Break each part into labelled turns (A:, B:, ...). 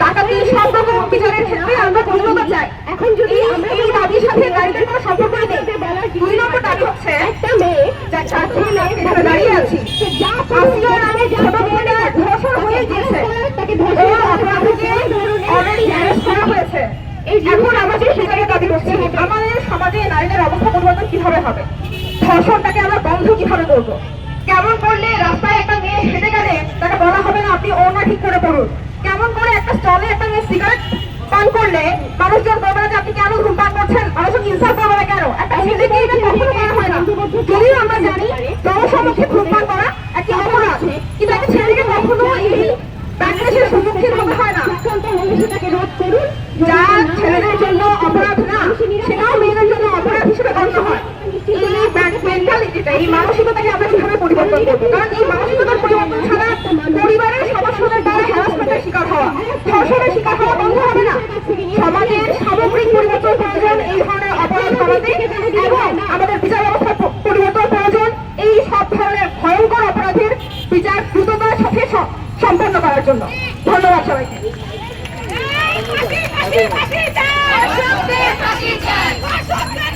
A: ডাকাতি সব রকম বিচারের ক্ষেত্রে আমরা প্রতিরোধ চাই এখন যদি আমরা এই দাবির সাথে নারীদের কোনো সম্পর্ক নেই। দুই নম্বর দাবি হচ্ছে একটা মেয়ে যার চার ছেলে এখানে দাঁড়িয়ে আছি। আসিয়ার নামে ছোট বোনের ধর্ষণ হয়ে গিয়েছে ও অপরাধীকে অলরেডি অ্যারেস্ট করা হয়েছে। এখন আমাদের সেটাকে দাবি করছি আমাদের সমাজে নারীদের অবস্থা পরিবর্তন কীভাবে হবে? ধর্ষণটাকে আমরা বন্ধ কীভাবে করব? কেমন করলে রাস্তায় একটা মেয়ে হেঁটে গেলে তাকে বলা হবে না আপনি ওনা ঠিক করে পড়ুন কেমন করে একটা স্টলে একটা মেয়ে সিগারেট পান করলে মানুষজন বলবে না যে আপনি কেন ধূমপান করছেন মানুষজন ইনসাফ করবে না কেন একটা নিজেকে এটা কখনো করা হয় না যদিও আমরা জানি জনসমক্ষে ধূমপান করা একটি অপরাধ কিন্তু একটা ছেলেকে কখনো এই ব্যাকলেশের সম্মুখীন হতে হয় না সেটাকে রোধ করুন যা ছেলেদের জন্য অপরাধ না সেটাও মেয়েদের জন্য অপরাধ হিসেবে গণ্য হয় এই এই মানসিকতাকে আমরা কীভাবে পরিবর্তন করব? কারণ এই মানসিকতার পরিবর্তন ছাড়া পরিবারের সদস্যদের দ্বারা হ্যারাসমেন্টের শিকার হওয়া, ধর্ষণের শিকার হওয়া বন্ধ হবে না। সমাজের সামগ্রিক পরিবর্তন প্রয়োজন, এই ধরনের অপরাধ কমাতে এবং আমাদের বিচার ব্যবস্থা পরিবর্তন প্রয়োজন, এই সব ধরনের ভয়ঙ্কর অপরাধের বিচার দ্রুততার সাথে সম্পন্ন করার জন্য। ধন্যবাদ সবাইকে।
B: ফাঁসি চাই ফাঁসি চাই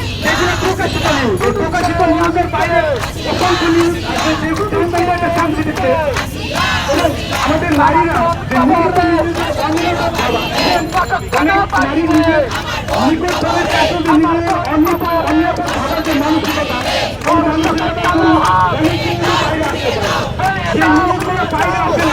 C: আচ্ছা আমাদের আজ-
D: প্রকাশিত নিউজের বাইরে অসংখ্য নিউজ আছে যেগুলো একটা শান্তি দিতে আমাদের নারীরা যে ভাবা অনেক নারী নিজে নিকট তাদের কাছে যে নিজেদের অন্যতা অন্যতা মানসিকতা এই মানসিকতা অনেক বাইরে আসতে পারে যে নিউজগুলো বাইরে আসে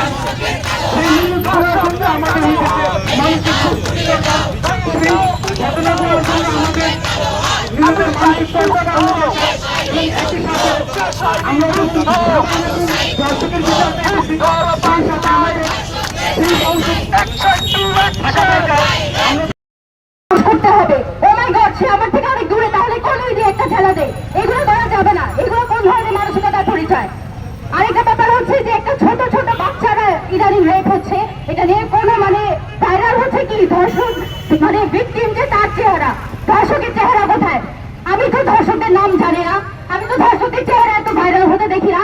A: দেয় এগুলো করা যাবে না। এগুলো কোন ধরনের মানসিকতার পরিচয়? আরেকটা ব্যাপার হচ্ছে যে একটা ছোট ছোট বাচ্চারা ইদানিং রেপ হচ্ছে। এটা নিয়ে কোনো মানে ভাইরাল হচ্ছে কি? ধর্ষণ মানে তার চেহারা। ধর্ষকের চেহারা কোথায়? আমি তো ধর্ষকের নাম জানি না। আমি তো ধর্ষকের চেহারা এত ভাইরাল হতে দেখি না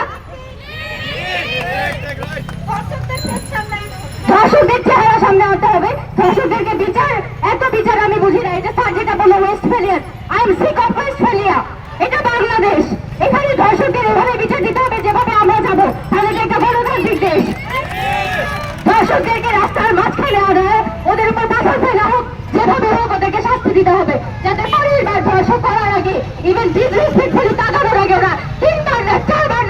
A: ধর্ষকদের চেহারা সামনে আনতে হবে ধর্ষকদেরকে বিচার এত বিচার আমি বুঝি না এটা স্যার যেটা বলল waste failure I am sick of waste failure এটা বাংলাদেশ এখানে ধর্ষকদের এভাবে বিচার দিতে হবে যেভাবে আমরা যাব তাহলে এটা একটা গণতান্ত্রিক দেশ ধর্ষকদেরকে রাস্তার মাঝখানে আনে ওদের উপর পাথর ফেলা হোক যেভাবে হোক ওদেরকে শাস্তি দিতে হবে যাতে পরিবার ধর্ষক করার আগে ইভেন ডিসরেসপেক্টফুলি তাকানোর আগে ওরা তিনবার না চারবার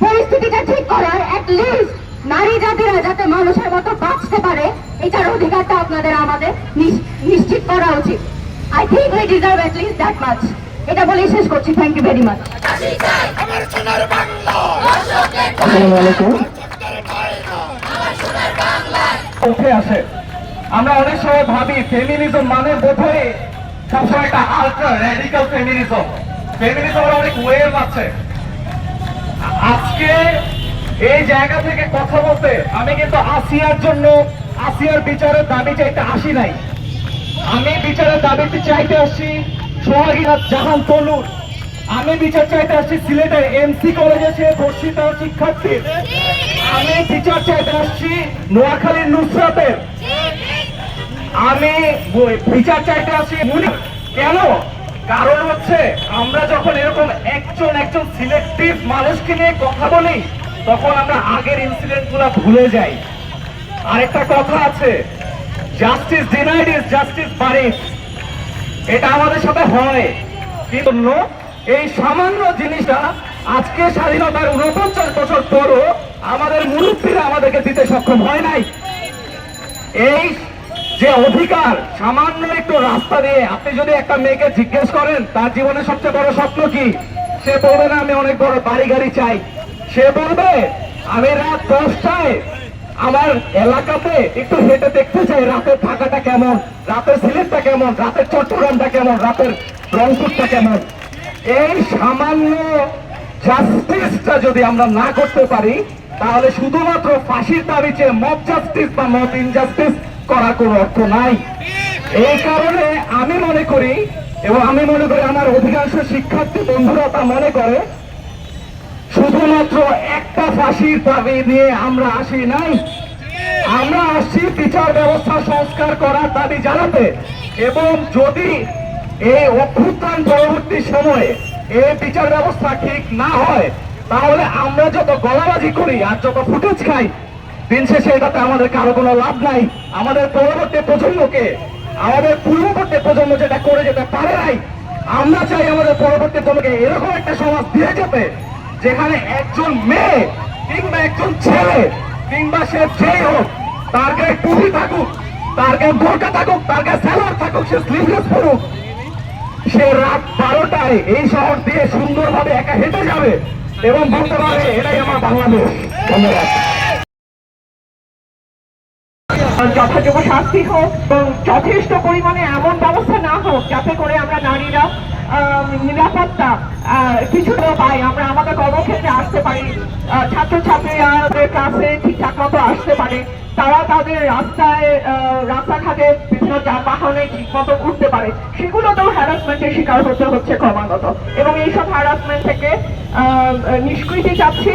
A: পরিস্থিতিটা ঠিক করার লিস্ট নারী জাতিরা যাতে মানুষের মতো বাঁচতে পারে এটার অধিকারটা আপনাদের আমাদের নিশ- নিশ্চিত করা উচিত I think we deserve at least that much এটা বলেই শেষ করছি থ্যাংক ইউ ভেরি মাচ
C: আসসালামু আলাইকুম।
D: উঠে আসে। আমরা অনেক সময় ভাবি ফেমিনিজম মানে বোধহয় সবসময় একটা আলট্রা র্যাডিক্যাল ফেমিনিজম ফেমিনিজমের অনেক ওয়েভ আছে। আজকে এই জায়গা থেকে কথা বলতে আমি কিন্তু আসিয়ার জন্য আসিয়ার বিচারের দাবি চাইতে আসি নাই। আমি বিচারের দাবিতে চাইতে আসছি সোহাগীনাথ জাহান তনুর। আমি বিচার চাইতে আসছি সিলেটের এমসি কলেজে সে ধর্ষিত শিক্ষার্থী। আমি বিচার চাইতে আসছি নোয়াখালীর নুসরাতের। আমি বিচার চাইতে আসছি কেন? কারণ হচ্ছে আমরা যখন এরকম একজন একজন সিলেক্টিভ মানুষকে নিয়ে কথা বলি, তখন আমরা আগের ইনসিডেন্ট ভুলে যাই। আরেকটা কথা আছে justice denied is justice buried এটা আমাদের সাথে হয়। কিন্তু এই সামান্য জিনিসটা আজকে স্বাধীনতার উনপঞ্চাশ বছর পরও আমাদের মুরব্বীরা আমাদেরকে দিতে সক্ষম হয় নাই। এই যে অধিকার, সামান্য একটু রাস্তা দিয়ে আপনি যদি একটা মেয়েকে জিজ্ঞেস করেন, তার জীবনের সবচেয়ে বড় স্বপ্ন কি? সে বলবে, না, আমি অনেক বড় বাড়ি গাড়ি চাই। সে বলবে, আমি রাত দশটায় আমার এলাকাতে একটু হেঁটে দেখতে চাই, রাতের ঢাকাটা কেমন, রাতের সিলেটটা কেমন, রাতের চট্টগ্রামটা কেমন, রাতের রংপুরটা কেমন। এই সামান্য জাস্টিসটা যদি আমরা না করতে পারি, তাহলে শুধুমাত্র ফাঁসির দাবি চেয়ে মব জাস্টিস বা মব ইনজাস্টিস করার কোনো অর্থ নাই। এই কারণে আমি মনে করি, এবং আমি মনে করি আমার অধিকাংশ শিক্ষার্থী বন্ধুরা তা মনে করে শুধুমাত্র একটা ফাঁসির দাবি নিয়ে আমরা আসি নাই। আমরা আসছি বিচার ব্যবস্থা সংস্কার করার দাবি জানাতে। এবং যদি এই অভ্যুত্থান পরবর্তী সময়ে এই বিচার ব্যবস্থা ঠিক না হয়, তাহলে আমরা যত গলাবাজি করি আর যত ফুটেজ খাই, দিন শেষে এটাতে আমাদের কারও কোনো লাভ নাই। আমাদের পরবর্তী প্রজন্মকে, আমাদের পূর্ববর্তী প্রজন্ম যেটা করে যেতে পারে নাই, আমরা চাই আমাদের পরবর্তী প্রজন্মকে এরকম একটা সমাজ দিয়ে যেতে। যেখানে একজন মেয়ে কিংবা একজন ছেলে কিংবা সে যেই হোক, তার গায়ে টুপি থাকুক, তার গায়ে বোরকা থাকুক, তার গায়ে স্যালোয়ার থাকুক, সে স্লিভলেস পড়ুক সে রাত বারোটায় এই শহর দিয়ে সুন্দরভাবে একা হেঁটে যাবে এবং বলতে পারবে এটাই আমার বাংলাদেশ। ধন্যবাদ।
E: যথাযোগ্য শাস্তি হোক এবং যথেষ্ট পরিমাণে এমন ব্যবস্থা না হোক যাতে করে আমরা নারীরা নিরাপত্তা কিছুটা পাই। আমরা আমাদের কর্মক্ষেত্রে আসতে পারি। আহ, ছাত্রছাত্রীদের ক্লাসে ঠিকঠাক মতো আসতে পারে। তারা তাদের রাস্তায় রাস্তাঘাটে বিভিন্ন যানবাহনে ঠিক মতো উঠতে পারে। সেগুলোতেও হ্যারাসমেন্টের শিকার হতে হচ্ছে ক্রমাগত। এবং এইসব হ্যারাসমেন্ট থেকে নিষ্কৃতি চাচ্ছি।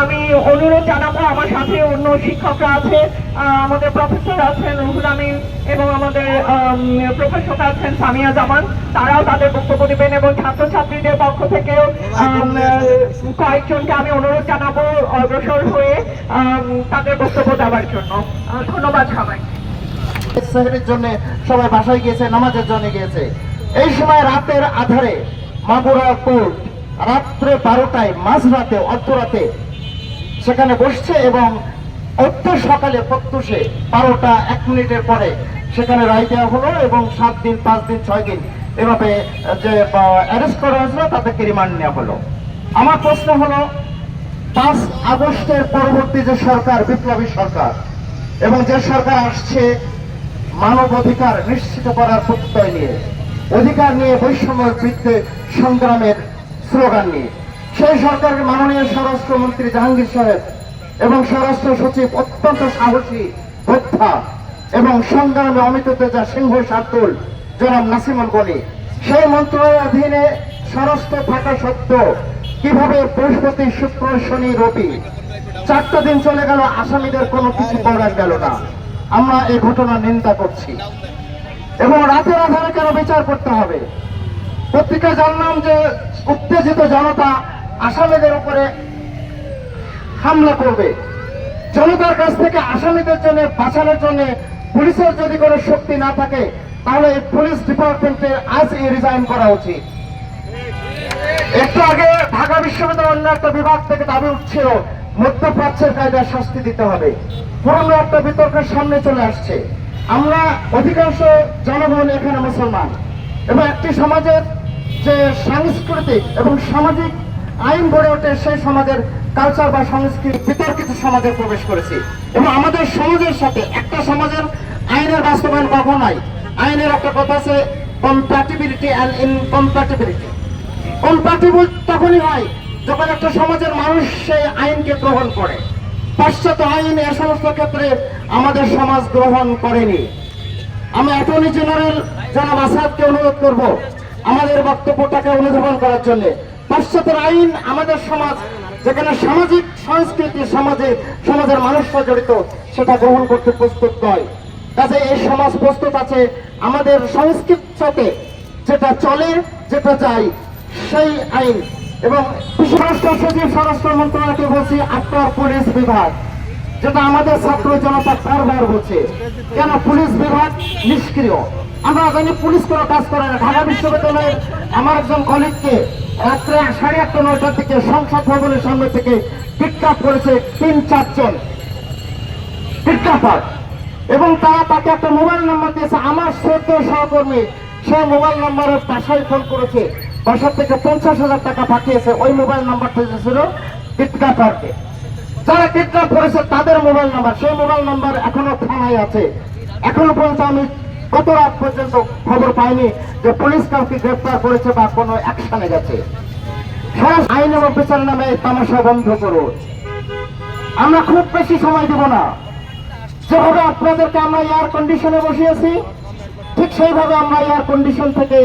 E: আমি অনুরোধ জানাব, আমার সাথে অন্য শিক্ষকরা আছে আমাদের প্রফেসর আছেন রুহুল আমিন এবং আমাদের প্রফেসর আছেন সামিয়া জামান। তারাও তাদের বক্তব্য দেবেন এবং ছাত্রছাত্রীদের পক্ষ থেকেও কয়েকজনকে আমি অনুরোধ জানাব অগ্রসর হয়ে তাদের বক্তব্য দেওয়ার জন্য। ধন্যবাদ সবাই
F: সেহরির জন্য সবাই বাসায় গিয়েছে, নামাজের জন্য গিয়েছে। এই সময় রাতের আধারে মাগুরা কোর্ট রাত্রে বারোটায় মাঝরাতে, অর্ধরাতে সেখানে বসছে এবং অর্ধ সকালে প্রত্যুষে বারোটা এক মিনিটের পরে সেখানে রায় দেওয়া হলো এবং সাত দিন, পাঁচ দিন, ছয় দিন এভাবে যে অ্যারেস্ট করা হয়েছিল, তাদেরকে রিমান্ড নেওয়া হলো। আমার প্রশ্ন হলো, পাঁচ আগস্টের পরবর্তী যে সরকার, বিপ্লবী সরকার, এবং যে সরকার আসছে মানব অধিকার নিশ্চিত করার প্রত্যয় নিয়ে, অধিকার নিয়ে বৈষম্যের বিরুদ্ধে সংগ্রামের স্লোগান নিয়ে সেই সরকারের মাননীয় স্বরাষ্ট্রমন্ত্রী জাহাঙ্গীর সাহেব এবং স্বরাষ্ট্র সচিব অত্যন্ত সাহসী যোদ্ধা এবং সংগ্রামে অমিত তেজা সিংহ শার্দুল জনাব নাসিমুল গনি। সেই মন্ত্রণালয়ের অধীনে স্বরাষ্ট্র থাকা সত্ত্বেও কীভাবে বৃহস্পতি শুক্র, শনি, রবি, চারটা দিন চলে গেল, আসামিদের কোনো কিছু করা গেল না। আমরা এই ঘটনা নিন্দা করছি। এবং রাতের আধারে কেন বিচার করতে হবে? পত্রিকায় জানলাম যে উত্তেজিত জনতা আসামিদের উপরে হামলা করবে। জনতার কাছ থেকে আসামিদের জন্য বাঁচানোর জন্য পুলিশের যদি কোনো শক্তি না থাকে, তাহলে এই পুলিশ ডিপার্টমেন্টের আজ রিজাইন করা উচিত। একটু আগে ঢাকা বিশ্ববিদ্যালয়ের অন্য একটা বিভাগ থেকে দাবি উঠছিল, মধ্যপ্রাচ্যের কায়দায় শাস্তি দিতে হবে। পুরনো একটা বিতর্কের সামনে চলে আসছে। আমরা অধিকাংশ জনগণ এখানে মুসলমান। এবং একটি সমাজের যে সাংস্কৃতিক এবং সামাজিক আইন গড়ে ওঠে সেই সমাজের কালচার বা সংস্কৃতি বিতর্কিত সমাজে প্রবেশ করেছে। এবং আমাদের সমাজের সাথে একটা সমাজের আইনের বাস্তবায়ন কখন নাই। আইনের একটা কথা আছে কম্প্যাটিবিলিটি অ্যান্ড ইনকম্প্যাটিবিলিটি কম্পার্টেবল তখনই হয় যখন একটা সমাজের মানুষ সেই আইনকে গ্রহণ করে। পাশ্চাত্য আইন এ সমস্ত ক্ষেত্রে আমাদের সমাজ গ্রহণ করেনি। আমি অ্যাটর্নি জেনারেল জনাব আসাদকে অনুরোধ করব, আমাদের বক্তব্যটাকে অনুধাবন করার জন্য। পাশ্চাত্যের আইন আমাদের সমাজ, যেখানে সামাজিক সংস্কৃতি সমাজে, সমাজের মানুষরা জড়িত, সেটা গ্রহণ করতে প্রস্তুত নয়। কাজে এই সমাজ প্রস্তুত আছে আমাদের সংস্কৃত সাথে যেটা চলে, যেটা চাই সেই আইন। এবং স্বরাষ্ট্র সচিব স্বরাষ্ট্র মন্ত্রণালয়কে বলছি আপনার পুলিশ বিভাগ, যেটা আমাদের ছাত্র জনতা বারবার বলছে, কেন পুলিশ বিভাগ নিষ্ক্রিয়? আমরা জানি পুলিশ কোনো কাজ করে না। ঢাকা বিশ্ববিদ্যালয়ের আমার একজন কলিগকে রাত্রে সাড়ে আটটা, নয়টার দিকে সংসদ ভবনের সামনে থেকে পিকআপ করেছে তিন, চারজন পিকআপার এবং তারা তাকে একটা মোবাইল নাম্বার দিয়েছে, আমার শ্রদ্ধ সহকর্মী। সেই মোবাইল নাম্বারের বাসায় ফোন করেছে। বাসার থেকে পঞ্চাশ হাজার টাকা পাঠিয়েছে, ওই মোবাইল নাম্বারটা ছিল পিটকা যারা কিডন্যাপ করেছে, তাদের মোবাইল নাম্বার, সেই মোবাইল নাম্বার এখনও থানায় আছে। এখনও পর্যন্ত আমি কত রাত পর্যন্ত খবর পাইনি যে পুলিশ কাউকে গ্রেপ্তার করেছে বা কোনো অ্যাকশনে গেছে? আইন এবং বিচার নামে তামাশা বন্ধ করুন। আমরা খুব বেশি সময় দেব না। যেভাবে আপনাদেরকে আমরা এয়ার কন্ডিশনে বসিয়েছি, ঠিক সেইভাবে আমরা এয়ার কন্ডিশন থেকে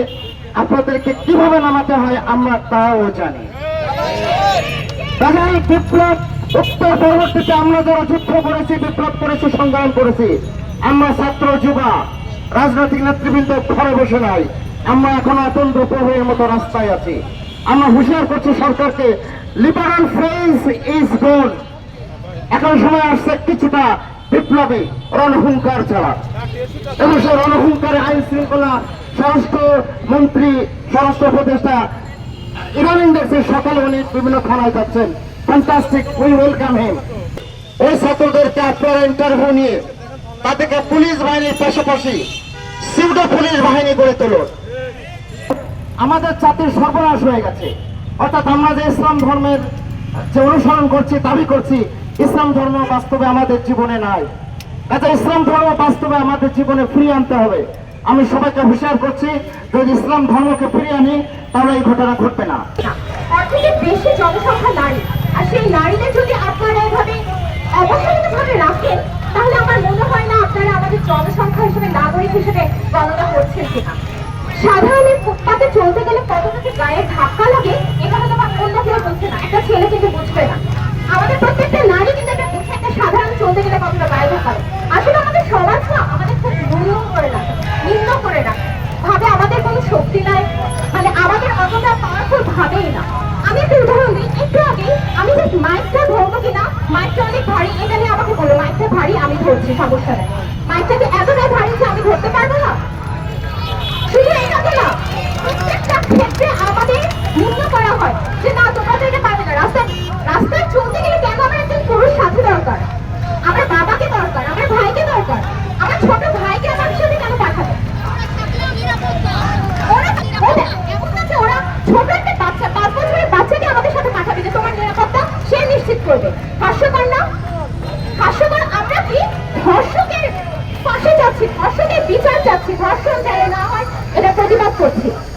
F: আপনাদেরকে কীভাবে নামাতে হয় আমরা তাও জানি। কাজেই বিপ্লব, উত্তর পরবর্তীতে আমরা যারা যুদ্ধ করেছি, বিপ্লব করেছি, সংগ্রাম করেছি, আমরা ছাত্র যুবা। রাজনৈতিক নেতৃবৃন্দ ঘরে বসে নাই। আমরা এখন অতন্ত্র প্রভের মতো রাস্তায় আছি। আমরা হুঁশিয়ার করছি সরকারকে লিবারাল ফ্রেন্স ইজ গোল এখন সময় আসছে কিছুটা বিপ্লবী রণহুঙ্কার চালা এবং সেই রণহুঙ্কারে আইন শৃঙ্খলা স্বরাষ্ট্র মন্ত্রী, স্বরাষ্ট্র উপদেষ্টা ইরান ইন্ডেক্সের সকালে উনি বিভিন্ন থানায় যাচ্ছেন। ফ্যান্টাস্টিক উই ওয়েলকাম হিম ওই ছাত্রদেরকে আপনারা ইন্টারভিউ নিয়ে, তাদেরকে পুলিশ বাহিনীর পাশাপাশি সিউডো পুলিশ বাহিনী গড়ে তুলুন। আমাদের জাতির সর্বনাশ হয়ে গেছে। অর্থাৎ আমরা যে ইসলাম ধর্মের যে অনুসরণ করছি, দাবি করছি, ইসলাম ধর্ম বাস্তবে আমাদের জীবনে নাই। কাজে ইসলাম ধর্ম বাস্তবে আমাদের জীবনে ফিরিয়ে আনতে হবে। আমি সবাইকে হুঁশিয়ার করছি, যদি ইসলাম ধর্মকে ফিরিয়ে আনি, তাহলে এই ঘটনা ঘটবে না।
B: বেশি জনসংখ্যা নারী, আর সেই নারীদের যদি আপনারা এভাবে অবহেলিত ভাবে রাখেন, তাহলে আমার মনে হয় না জনসংখ্যা হিসেবে নাগরিক হিসেবে গণনা করছেন কিনা? সাধারণের ফুটপাতে চলতে গেলে কতটা গায়ে ধাক্কা লাগে? এখানে তোমার অন্য কেউ বুঝছে 过去。